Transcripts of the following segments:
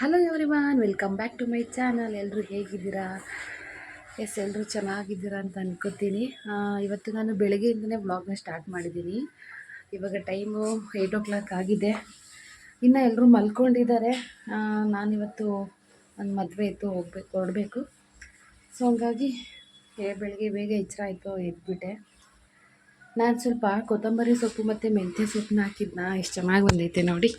Hello everyone welcome back to my channel ಎಲ್ಲರೂ ಹೇಗಿದ್ದೀರಾ? S ಎಲ್ಲರೂ ಚೆನ್ನಾಗಿದ್ದೀರಾ ಅಂತ ಅನ್ಕೋತೀನಿ. ಇವತ್ತು ನಾನು ಬೆಳಗ್ಗೆಯಿಂದನೇ ಬ್ಲಾಗ್ನ ಸ್ಟಾರ್ಟ್ ಮಾಡಿದ್ದೀನಿ. ಇವಾಗ ಟೈಮು ಏಯ್ಟ್ ಓ ಕ್ಲಾಕ್ ಆಗಿದೆ. ಇನ್ನು ಎಲ್ಲರೂ ಮಲ್ಕೊಂಡಿದ್ದಾರೆ. ನಾನಿವತ್ತು ನನ್ನ ಮದುವೆ ಇತ್ತು, ಹೋಗ್ಬೇಕು, ಹೊರಡಬೇಕು. ಸೊ ಹಂಗಾಗಿ ಬೆಳಗ್ಗೆ ಬೇಗ ಎಚ್ಚರ ಆಯಿತು, ಎದ್ಬಿಟ್ಟೆ. ನಾನು ಸ್ವಲ್ಪ ಕೊತ್ತಂಬರಿ ಸೊಪ್ಪು ಮತ್ತು ಮೆಂತ್ಯ ಸೊಪ್ಪನ್ನ ಹಾಕಿದ್ನ? ಎಷ್ಟು ಚೆನ್ನಾಗಿ ಬಂದೈತೆ ನೋಡಿ.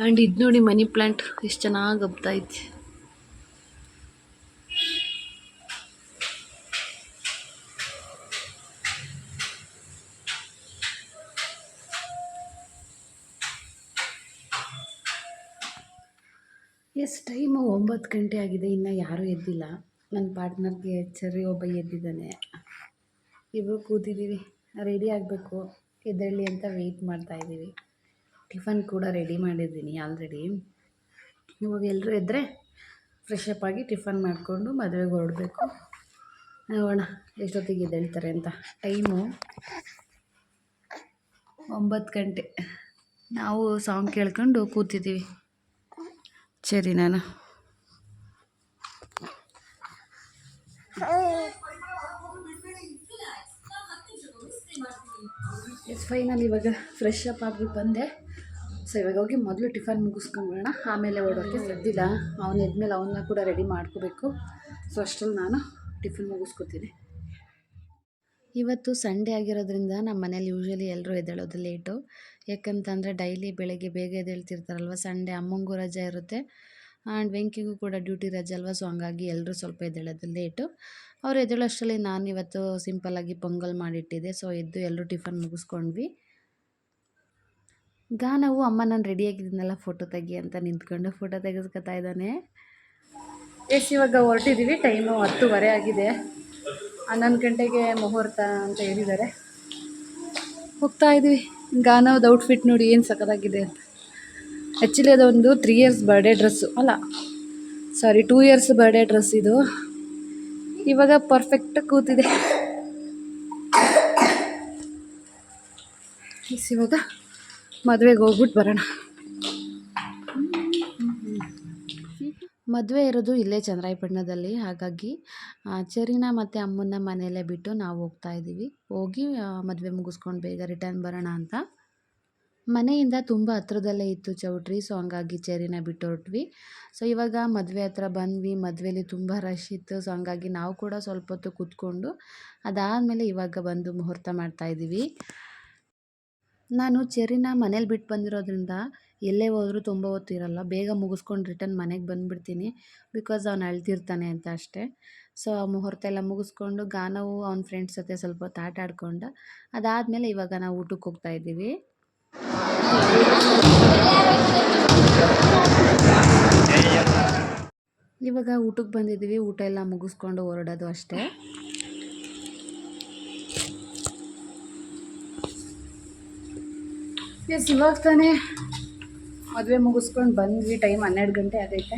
ಆ್ಯಂಡ್ ಇದು ನೋಡಿ ಮನಿ ಪ್ಲ್ಯಾಂಟ್ ಎಷ್ಟು ಚೆನ್ನಾಗಿ ಹಬ್ತಾ ಎಷ್ಟು ಟೈಮು ಒಂಬತ್ತು ಗಂಟೆ ಆಗಿದೆ. ಇನ್ನು ಯಾರೂ ಎದ್ದಿಲ್ಲ. ನನ್ನ ಪಾರ್ಟ್ನರ್ಗೆ ಚರಿ ಒಬ್ಬ ಎದ್ದಿದ್ದಾನೆ. ಇಬ್ಬರು ಕೂತಿದ್ದೀವಿ. ರೆಡಿ ಆಗಬೇಕು. ಎದ್ದೇಳಿ ಅಂತ ವೆಯ್ಟ್ ಮಾಡ್ತಾಯಿದ್ದೀವಿ ಟಿಫನ್ ಕೂಡ ರೆಡಿ ಮಾಡಿದ್ದೀನಿ ಆಲ್ರೆಡಿ. ಇವಾಗ ಎಲ್ಲರೂ ಇದ್ದರೆ ಫ್ರೆಶ್ ಅಪ್ ಆಗಿ ಟಿಫನ್ ಮಾಡಿಕೊಂಡು ಮದುವೆಗೆ ಹೊರಡಬೇಕು. ನೋಡೋಣ ಎಷ್ಟೊತ್ತಿಗೆ ಎದ್ದೇಳ್ತಾರೆ ಅಂತ? ಟೈಮು ಒಂಬತ್ತು ಗಂಟೆ. ನಾವು ಸಾಂಗ್ ಕೇಳ್ಕೊಂಡು ಕೂತಿದ್ದೀವಿ. ಸರಿ, ನಾನು? ಎಸ್ ಫೈನಲ್ ಇವಾಗ ಫ್ರೆಶ್ ಅಪ್ ಆಗಿ ಬಂದೆ. ಸೊ ಇವಾಗ ಹೋಗಿ ಮೊದಲು ಟಿಫನ್ ಮುಗಿಸ್ಕೊಂಬಿಡೋಣ. ಆಮೇಲೆ ಓಡೋಕ್ಕೆ ಸದ್ದಿಲ್ಲ. ಅವನು ಎದ್ಮೇಲೆ ಅವನ್ನ ಕೂಡ ರೆಡಿ ಮಾಡ್ಕೋಬೇಕು. ಸೊ ಅಷ್ಟರಲ್ಲಿ ನಾನು ಟಿಫಿನ್ ಮುಗಿಸ್ಕೊತೀನಿ. ಇವತ್ತು ಸಂಡೇ ಆಗಿರೋದ್ರಿಂದ ನಮ್ಮ ಮನೇಲಿ ಯೂಶ್ವಲಿ ಎಲ್ಲರೂ ಎದ್ದೇಳೋದು ಲೇಟು ಯಾಕಂತಂದರೆ ಡೈಲಿ ಬೆಳಗ್ಗೆ ಬೇಗ ಎದ್ದೇಳ್ತಿರ್ತಾರಲ್ವ, ಸಂಡೇ ಅಮ್ಮಂಗೂ ರಜೆ ಇರುತ್ತೆ. ಆ್ಯಂಡ್ ವೆಂಕಿಗೂ ಕೂಡ ಡ್ಯೂಟಿ ರಜೆ ಅಲ್ವ ಸೊ ಹಂಗಾಗಿ ಎಲ್ಲರೂ ಸ್ವಲ್ಪ ಎದ್ದೇಳೋದು ಲೇಟು ಅವ್ರು ಎದ್ದೇಳೋಷ್ಟರಲ್ಲಿ ನಾನು ಇವತ್ತು ಸಿಂಪಲ್ಲಾಗಿ ಪೊಂಗಲ್ ಮಾಡಿಟ್ಟಿದ್ದೆ. ಸೊ ಎದ್ದು ಎಲ್ಲರೂ ಟಿಫನ್ ಮುಗಿಸ್ಕೊಂಡ್ವಿ. ಗಾನವು ಅಮ್ಮ ನಾನು ರೆಡಿಯಾಗಿದ್ದೀನಲ್ಲ ಫೋಟೋ ತೆಗಿ ಅಂತ ನಿಂತ್ಕೊಂಡು ಫೋಟೋ ತೆಗೆಸ್ಕೊತಾ ಇದ್ದಾನೆ. ಎಸ್, ಇವಾಗ ಹೊರಟಿದ್ದೀವಿ ಟೈಮು ಹತ್ತುವರೆ ಆಗಿದೆ. ಹನ್ನೊಂದು ಗಂಟೆಗೆ ಮುಹೂರ್ತ ಅಂತ ಹೇಳಿದ್ದಾರೆ. ಹೋಗ್ತಾ ಇದ್ದೀವಿ ಗಾನವ್ದು ಔಟ್ಫಿಟ್ ನೋಡಿ ಏನು ಸಖತ್ತಾಗಿದೆ ಅಂತ. ಆ್ಯಕ್ಚುಲಿ ಅದೊಂದು ತ್ರೀ ಇಯರ್ಸ್ ಬರ್ಡೇ ಡ್ರೆಸ್ಸು ಅಲ್ಲ. Sorry two years birthday dress ಇದು. ಇವಾಗ ಪರ್ಫೆಕ್ಟ್ ಕೂತಿದೆ. ಇವಾಗ ಮದುವೆಗೆ ಹೋಗ್ಬಿಟ್ಟು ಬರೋಣ. ಮದುವೆ ಇರೋದು ಇಲ್ಲೇ ಚಂದ್ರಾಯಪಟ್ಟಣದಲ್ಲಿ. ಹಾಗಾಗಿ ಚರಿನ ಮತ್ತು ಅಮ್ಮನ ಮನೆಯಲ್ಲೇ ಬಿಟ್ಟು ನಾವು ಹೋಗ್ತಾ ಇದ್ದೀವಿ. ಹೋಗಿ ಮದುವೆ ಮುಗಿಸ್ಕೊಂಡು ಬೇಗ ರಿಟರ್ನ್ ಬರೋಣ ಅಂತ. ಮನೆಯಿಂದ ತುಂಬ ಹತ್ರದಲ್ಲೇ ಇತ್ತು ಚೌಟ್ರಿ ಸೊ ಹಂಗಾಗಿ ಚೇರಿನ ಬಿಟ್ಟು ಹೊರಟ್ವಿ ಸೊ ಇವಾಗ ಮದುವೆ ಹತ್ರ ಬಂದ್ವಿ. ಮದುವೆಲಿ ತುಂಬ ರಶ್ ಇತ್ತು. ಸೊ ಹಂಗಾಗಿ ನಾವು ಕೂಡ ಸ್ವಲ್ಪ ಹೊತ್ತು ಕೂತ್ಕೊಂಡು, ಅದಾದಮೇಲೆ ಇವಾಗ ಬಂದು ಮುಹೂರ್ತ ಮಾಡ್ತಾ ಇದ್ದೀವಿ. ನಾನು ಚೆರಿನ ಮನೇಲಿ ಬಿಟ್ಟು ಬಂದಿರೋದ್ರಿಂದ ಎಲ್ಲೇ ಹೋದರೂ ತುಂಬ ಹೊತ್ತಿರಲ್ಲ ಬೇಗ ಮುಗಿಸ್ಕೊಂಡು ರಿಟರ್ನ್ ಮನೆಗೆ ಬಂದುಬಿಡ್ತೀನಿ. ಬಿಕಾಸ್ ಅವ್ನು ಅಳ್ತಿರ್ತಾನೆ ಅಂತ ಅಷ್ಟೇ. ಸೊ, ಆ ಮುಹೂರ್ತ ಎಲ್ಲ ಮುಗಿಸ್ಕೊಂಡು ಗಾನವು ಅವ್ನ ಫ್ರೆಂಡ್ಸ್ ಜೊತೆ ಸ್ವಲ್ಪ ಹೊತ್ತು ಆಟ ಆಡ್ಕೊಂಡು, ಅದಾದಮೇಲೆ ಇವಾಗ ನಾವು ಊಟಕ್ಕೆ ಹೋಗ್ತಾ ಇದ್ದೀವಿ. ಇವಾಗ ಊಟಕ್ಕೆ ಬಂದಿದ್ದೀವಿ. ಊಟ ಎಲ್ಲ ಮುಗಿಸ್ಕೊಂಡು ಹೊರಡೋದು ಅಷ್ಟೇ. ಎಸ್ ಇವಾಗ ತಾನೇ. ಮದುವೆ ಮುಗಿಸ್ಕೊಂಡು ಬಂದ್ವಿ. ಟೈಮ್ ಹನ್ನೆರಡು ಗಂಟೆ ಆಗೈತೆ.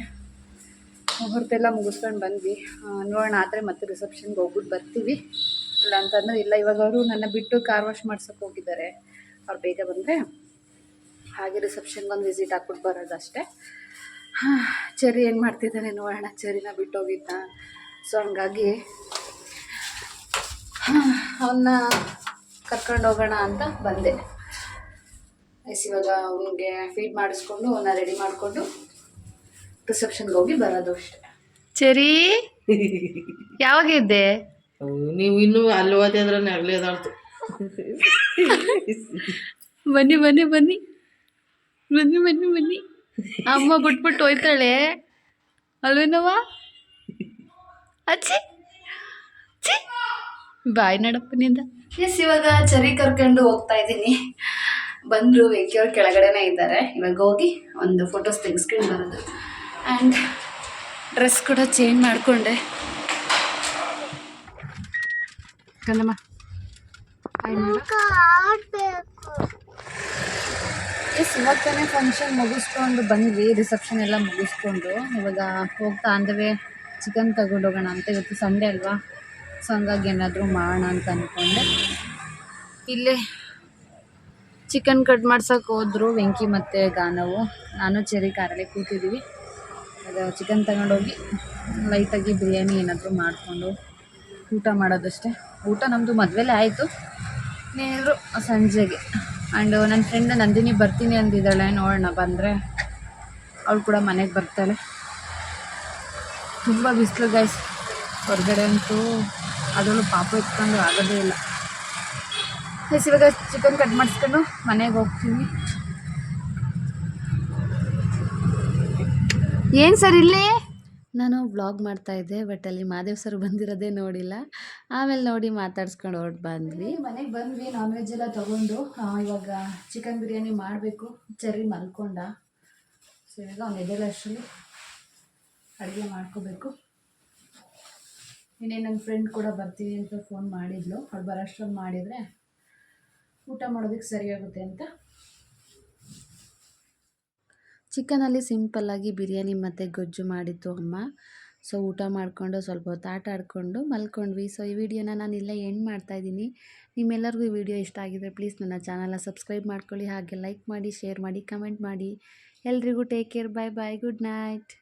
ಮುಹೂರ್ತೆಲ್ಲ ಮುಗಿಸ್ಕೊಂಡು ಬಂದ್ವಿ. ನೋಡೋಣ ಆದರೆ ಮತ್ತೆ ರಿಸೆಪ್ಷನ್ಗೆ ಹೋಗ್ಬಿಟ್ಟು ಬರ್ತೀವಿ. ಇಲ್ಲ ಅಂತಂದ್ರೆ ಇಲ್ಲ, ಇವಾಗ ಅವರು ನನ್ನ ಬಿಟ್ಟು ಕಾರ್ ವಾಶ್ ಮಾಡ್ಸೋಕೆ ಹೋಗಿದ್ದಾರೆ. ಅವ್ರು ಬೇಗ ಬಂದರೆ ಹಾಗೆ ರಿಸೆಪ್ಷನ್ಗೆ ಒಂದು ವಿಸಿಟ್ ಹಾಕ್ಬಿಟ್ಟು ಬರೋದು ಅಷ್ಟೇ. ಹಾಂ, ಚರಿ, ಏನು ಮಾಡ್ತಿದ್ದಾನೆ ನೋಡೋಣ. ಚರಿನ ಬಿಟ್ಟೋಗಿದ್ದ ಸೊ ಹಂಗಾಗಿ ಅವನ್ನ ಕರ್ಕೊಂಡು ಹೋಗೋಣ ಅಂತ ಬಂದೆ. ಇವಾಗ ಅವನಿಗೆ ಫೀಡ್ ಮಾಡಿಸ್ಕೊಂಡು ಅವನ್ನ ರೆಡಿ ಮಾಡಿಕೊಂಡು ರಿಸೆಪ್ಷನ್ಗೆ ಹೋಗಿ ಬರೋದು ಅಷ್ಟೆ. ಸರಿ ಯಾವಾಗ ಇದ್ದೆ ನೀವು ಇನ್ನೂ ಅಲ್ಲಿ ಓದಿದ್ರೆ ಅಗಲೇ ಅದಾಳ್ತು. ಬನ್ನಿ ಬನ್ನಿ ಬನ್ನಿ. ಬನ್ನಿ ಬನ್ನಿ ಬನ್ನಿ. ಅಮ್ಮ ಬಿಟ್ಬಿಟ್ಟು ಹೋಯ್ತಾಳೆ. ಅಲ್ವೇನವ್ವ? ಅಚ್ಚಿ. ಬಾಯ್ ನಡಪ್ಪನಿಂದ. ಎಸ್ ಇವಾಗ ಚರಿ ಕರ್ಕೊಂಡು ಹೋಗ್ತಾ ಇದ್ದೀನಿ. ಬಂದರು ಅವ್ರ ಕೆಳಗಡೆನೇ ಇದ್ದಾರೆ. ಇವಾಗ ಹೋಗಿ ಒಂದು ಫೋಟೋಸ್ ತೆಗೆಸ್ಕೊಂಡು ಬರೋದು. ಆ್ಯಂಡ್ ಡ್ರೆಸ್ ಕೂಡ ಚೇಂಜ್ ಮಾಡಿಕೊಂಡೆ. ಮಾಡು. ಎಸ್ ಇವಾಗ ಫಂಕ್ಷನ್ ಮುಗಿಸ್ಕೊಂಡು ಬಂದ್ವಿ. ರಿಸೆಪ್ಷನ್ ಎಲ್ಲ ಮುಗಿಸ್ಕೊಂಡು. ಇವಾಗ ಹೋಗ್ತಾ ಅಂದವೇ. ಚಿಕನ್ ತಗೊಂಡು ಹೋಗೋಣ ಅಂತ. ಇವತ್ತು ಸಂಡೇ ಅಲ್ವಾ? ಸೊ ಹಂಗಾಗಿ ಏನಾದರೂ ಮಾಡೋಣ ಅಂತ ಅಂದ್ಕೊಂಡೆ ಇಲ್ಲೇ ಚಿಕನ್ ಕಟ್ ಮಾಡ್ಸೋಕೆ ಹೋದ್ರು ವೆಂಕಿ ಮತ್ತು ಗಾನವು. ನಾನು ಚೆರಿ ಕಾರಲ್ಲಿ ಕೂತಿದ್ದೀವಿ ಅದು ಚಿಕನ್ ತಗೊಂಡೋಗಿ ಲೈಟಾಗಿ ಬಿರಿಯಾನಿ ಏನಾದರೂ ಮಾಡಿಕೊಂಡು ಊಟ ಮಾಡೋದಷ್ಟೇ. ಊಟ ನಮ್ಮದು ಮದುವೆಲೇ ಆಯಿತು. ನೀರು ಸಂಜೆಗೆ. ಆ್ಯಂಡ್ ನನ್ನ ಫ್ರೆಂಡ್ ನಂದಿನಿ ಬರ್ತೀನಿ ಅಂದಿದ್ದಾಳೆ. ನೋಡೋಣ, ಬಂದರೆ ಅವಳು ಕೂಡ ಮನೆಗೆ ಬರ್ತಾಳೆ. ತುಂಬ ಬಿಸಿಲು ಗೈಸ್ ಹೊರಗಡೆ ಅಂತೂ ಅದರಲ್ಲೂ ಪಾಪ ಇಟ್ಕೊಂಡು ಆಗೋದೇ ಇಲ್ಲ. ಎಸ್ ಇವಾಗ ಚಿಕನ್ ಕಟ್ ಮಾಡಿಸ್ಕೊಂಡು ಮನೆಗೆ ಹೋಗ್ತೀನಿ. ಏನು ಸರ್ ಇಲ್ಲಿ? ನಾನು ವ್ಲಾಗ್ ಮಾಡ್ತಾ ಇದ್ದೆ ಬಟ್ ಅಲ್ಲಿ ಮಾದೇವ್ ಸರ್ ಬಂದಿರೋದೇ ನೋಡಿಲ್ಲ. ಆಮೇಲೆ ನೋಡಿ ಮಾತಾಡ್ಸ್ಕೊಂಡು ಹೊರಟು ಬಂದ್ವಿ. ಮನೆಗೆ ಬಂದ್ವಿ ನಾನ್ ವೆಜ್ ಎಲ್ಲ ತೊಗೊಂಡು. ಇವಾಗ ಚಿಕನ್ ಬಿರಿಯಾನಿ ಮಾಡಬೇಕು. ಚರಿ ಮಲ್ಕೊಂಡ. ಸೊ ಇವಾಗ ಅವ್ನು ಎದೆಲ್ಲ ಅಷ್ಟರಲ್ಲಿ ಅಡುಗೆ ಮಾಡ್ಕೋಬೇಕು. ಇನ್ನೇನು ನನ್ನ ಫ್ರೆಂಡ್ ಕೂಡ ಬರ್ತೀನಿ ಅಂತ ಫೋನ್ ಮಾಡಿದ್ಲು. ಅವ್ರು ಬರೋಷ್ಟರಲ್ಲಿ ಮಾಡಿದರೆ ಊಟ ಮಾಡೋದಕ್ಕೆ ಸರಿಯಾಗುತ್ತೆ ಅಂತ? ಚಿಕನಲ್ಲಿ ಸಿಂಪಲ್ಲಾಗಿ ಬಿರಿಯಾನಿ ಮತ್ತು ಗೊಜ್ಜು ಮಾಡಿತ್ತು ಅಮ್ಮ. ಸೊ ಊಟ ಮಾಡಿಕೊಂಡು ಸ್ವಲ್ಪ ಹೊತ್ತು ಆಟ ಆಡಿಕೊಂಡು ಮಲ್ಕೊಂಡ್ವಿ. ಸೊ ಈ ವಿಡಿಯೋನ ನಾನು ಇಲ್ಲೇ ಎಂಡ್ ಮಾಡ್ತಾಯಿದ್ದೀನಿ ನಿಮ್ಮೆಲ್ಲರಿಗೂ ಈ ವಿಡಿಯೋ ಇಷ್ಟ ಆಗಿದ್ರೆ ಪ್ಲೀಸ್ ನನ್ನ ಚಾನಲ್ನ ಸಬ್ಸ್ಕ್ರೈಬ್ ಮಾಡ್ಕೊಳ್ಳಿ. ಹಾಗೆ ಲೈಕ್ ಮಾಡಿ ಶೇರ್ ಮಾಡಿ ಕಮೆಂಟ್ ಮಾಡಿ. ಎಲ್ರಿಗೂ take care bye bye good night